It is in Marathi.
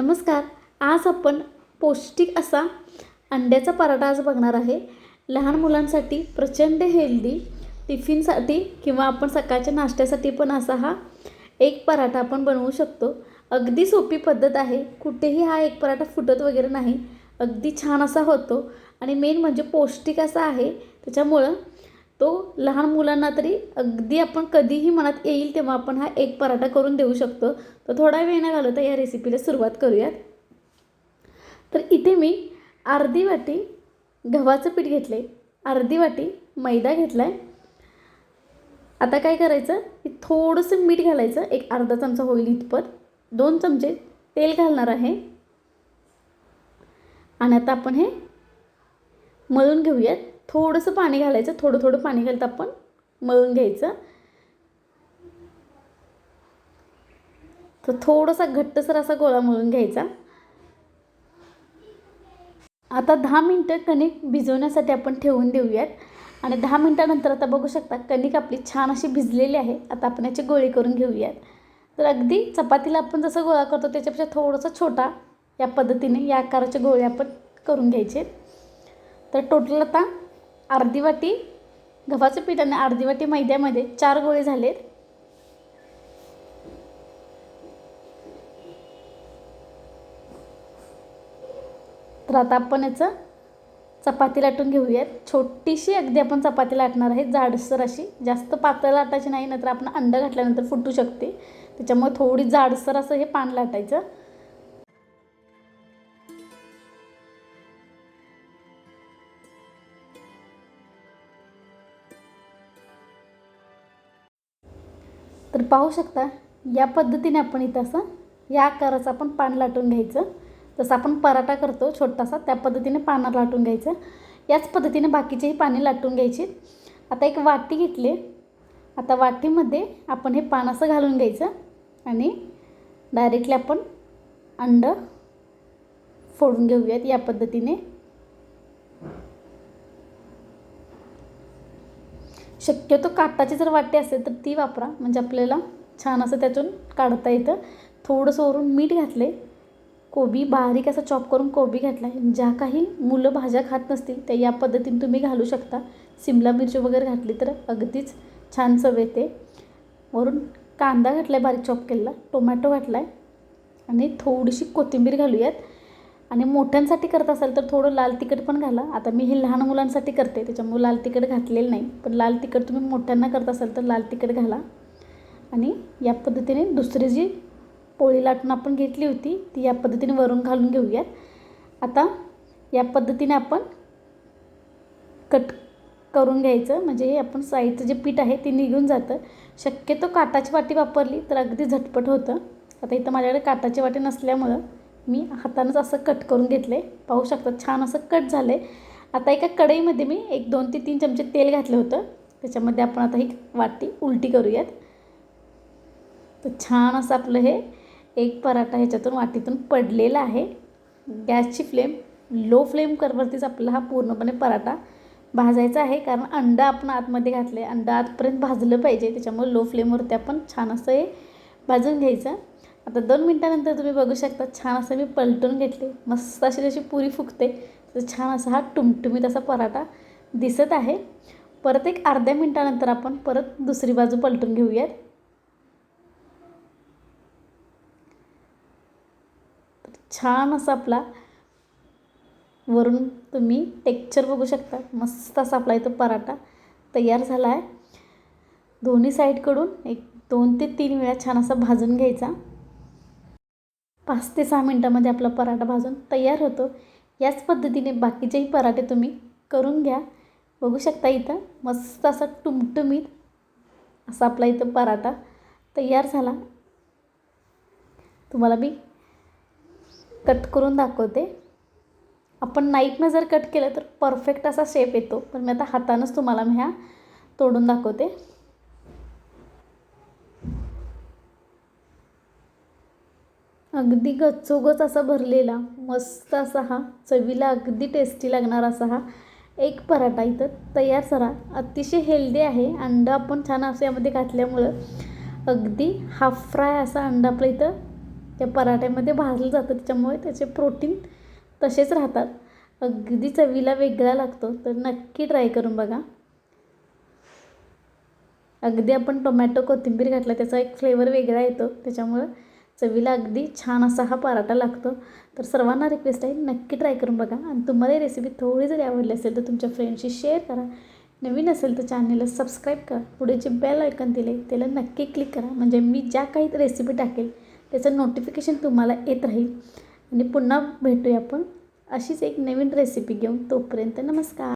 नमस्कार. आज आपण पौष्टिक असा अंड्याचा पराठा आज बघणार आहे. लहान मुलांसाठी प्रचंड हेल्दी टिफिनसाठी किंवा आपण सकाळच्या नाश्त्यासाठी पण असा हा एक पराठा आपण बनवू शकतो. अगदी सोपी पद्धत आहे. कुठेही हा एक पराठा फुटत वगैरे नाही. अगदी छान असा होतो. आणि मेन म्हणजे पौष्टिक असा आहे. त्याच्यामुळं तो लहान मुलांना तरी अगदी आपण कधीही मनात येईल तेव्हा आपण हा एक पराठा करून देऊ शकतो. तर थोडा वेळ न घालवता या रेसिपीला सुरुवात करूयात. तर इथे मी अर्धी वाटी गव्हाचं पीठ घेतले अर्धी वाटी मैदा घेतला आहे आता काय करायचं? की थोडंसं मीठ घालायचं. एक अर्धा चमचा होईल इतपत दोन चमचे तेल घालणार आहे. आणि आता आपण हे मळून घेऊयात. थोडंसं पाणी घालायचं थोडं थोडं पाणी घालत आपण मळून घ्यायचं. तर थोडासा घट्टसर असा गोळा मळून घ्यायचा. आता दहा मिनटं कणिक भिजवण्यासाठी आपण ठेवून देऊयात. आणि दहा मिनटानंतर आता बघू शकता कणिक आपली छान अशी भिजलेली आहे. आता आपण याचे गोळे करून घेऊयात. तर अगदी चपातीला आपण जसं गोळा करतो त्याच्यापेक्षा थोडासा छोटा या पद्धतीने या आकाराचे गोळे आपण करून घ्यायचे. तर टोटल आता अर्धी वाटी गव्हाचं पीठ आणि अर्धी वाटी मैद्यामध्ये चार गोळे झालेत. तर आता आपण याचं चपाती लाटून घेऊयात. छोटीशी अगदी आपण चपाती लाटणार आहे. जाडसर अशी. जास्त पातळ लाटायची नाही नंतर आपण अंडं घातल्यानंतर फुटू शकते. त्याच्यामुळे थोडी जाडसर असं हे पान लाटायचं. तर पाहू शकता या पद्धतीने आपण इथं असं या आकाराचं आपण पान लाटून घ्यायचं. जसं आपण पराठा करतो छोटासा त्या पद्धतीने पानं लाटून घ्यायचं. याच पद्धतीने बाकीचेही पाने लाटून घ्यायची. आता एक वाटी घेतली. आता वाटीमध्ये आपण हे पान असं घालून घ्यायचं आणि डायरेक्टली आपण अंड फोडून घेऊयात या पद्धतीने. शक्यतो काटाची जर वाटी असेल तर ती वापरा. म्हणजे आपल्याला छान असं त्यातून काढता येतं. थोडंसं वरून मीठ घातले कोबी बारीक असं चॉप करून कोबी घातला आहे ज्या काही मुलं भाज्या खात नसतील त्या या पद्धतीने तुम्ही घालू शकता. सिमला मिरची वगैरे घातली तर अगदीच छान चव येते. वरून कांदा घातला आहे बारीक चॉप केलेला टोमॅटो घातला आहे आणि थोडीशी कोथिंबीर घालूयात. आणि मोठ्यांसाठी करत असाल तर थोडं लाल तिखट पण घाला. आता मी हे लहान मुलांसाठी करते त्याच्यामुळे लाल तिखट घातलेलं नाही. पण लाल तिखट तुम्ही मोठ्यांना करत असाल तर लाल तिखट घाला. आणि या पद्धतीने दुसरी जी पोळी लाटून आपण घेतली होती ती या पद्धतीने वरून घालून घेऊयात. आता या पद्धतीने आपण कट करून घ्यायचं. म्हणजे हे आपण साईडचं जे पीठ आहे ते निघून जातं. शक्यतो काटाची वाटी वापरली तर अगदी झटपट होतं. आता इथं माझ्याकडे काटाची वाटी नसल्यामुळं मी हातानंच असं कट करून घेतलं आहे पाहू शकता छान असं कट झालं आहे आता एका कढईमध्ये मी एक दोन ते तीन चमचे तेल घातलं होतं. त्याच्यामध्ये आपण आता ही वाटी उलटी करूयात. तर छान असं आपलं हे एक पराठा ह्याच्यातून वाटीतून पडलेला आहे. गॅसची फ्लेम लो फ्लेम करवरतीच आपला हा पूर्णपणे पराठा भाजायचा आहे. कारण अंडा आपण आतमध्ये घातलं आहे अंडा आतपर्यंत भाजलं पाहिजे. त्याच्यामुळे लो फ्लेमवरती आपण छान असं हे भाजून घ्यायचं. आता दोन मिनटानंतर तुम्ही बघू शकता छान असं मी पलटून घेतले. मस्त अशी जशी पुरी फुगते तर छान असा हा टुमटुमीत असा पराठा दिसत आहे. परत एक अर्ध्या मिनटानंतर आपण परत दुसरी बाजू पलटून घेऊयात. छान असा आपला वरून तुम्ही टेक्चर बघू शकता. मस्त असा आपला इथं पराठा तयार झाला आहे. दोन्ही साईडकडून एक दोन ते तीन वेळा छान असा भाजून घ्यायचा. पाच ते सहा मिनटामध्ये आपला पराठा भाजून तयार होतो. याच पद्धतीने बाकीचेही पराठे तुम्ही करून घ्या. बघू शकता इथं मस्त असा टुमटुमीत असा आपला इथं पराठा तयार झाला. तुम्हाला मी कट करून दाखवते. आपण नाईकनं जर कट केलं तर परफेक्ट असा शेप येतो. पण मी आता हातानंच तुम्हाला मी ह्या तोडून दाखवते. अगदी गच्चोगच असा भरलेला मस्त असा हा चवीला अगदी टेस्टी लागणार असा हा एक पराठा इथं तयार सरा. अतिशय हेल्दी आहे अंडा आपण छान असं यामध्ये घातल्यामुळं. अगदी हाफ फ्राय असा अंडा आपलं इथं त्या पराठ्यामध्ये भाजलं जातं त्याच्यामुळे त्याचे प्रोटीन तसेच राहतात. अगदी चवीला वेगळा लागतो तर नक्की ट्राय करून बघा. अगदी आपण टोमॅटो कोथिंबीर घातला त्याचा एक फ्लेवर वेगळा येतो त्याच्यामुळं चवीला अगदी छान असा हा पराठा लागतो. तर सर्वांना रिक्वेस्ट आहे नक्की ट्राय करून बघा. आणि तुम्हाला ही रेसिपी थोडी जरी आवडली असेल तर तुमच्या फ्रेंडशी शेअर करा. नवीन असेल तर चॅनलला सबस्क्राईब करा. पुढे जे बेल ऐकन दिले त्याला नक्की क्लिक करा. म्हणजे मी ज्या काही रेसिपी टाकेल त्याचं नोटिफिकेशन तुम्हाला येत राहील. आणि पुन्हा भेटूया आपण. अशीच एक नवीन रेसिपी घेऊन. तोपर्यंत नमस्कार.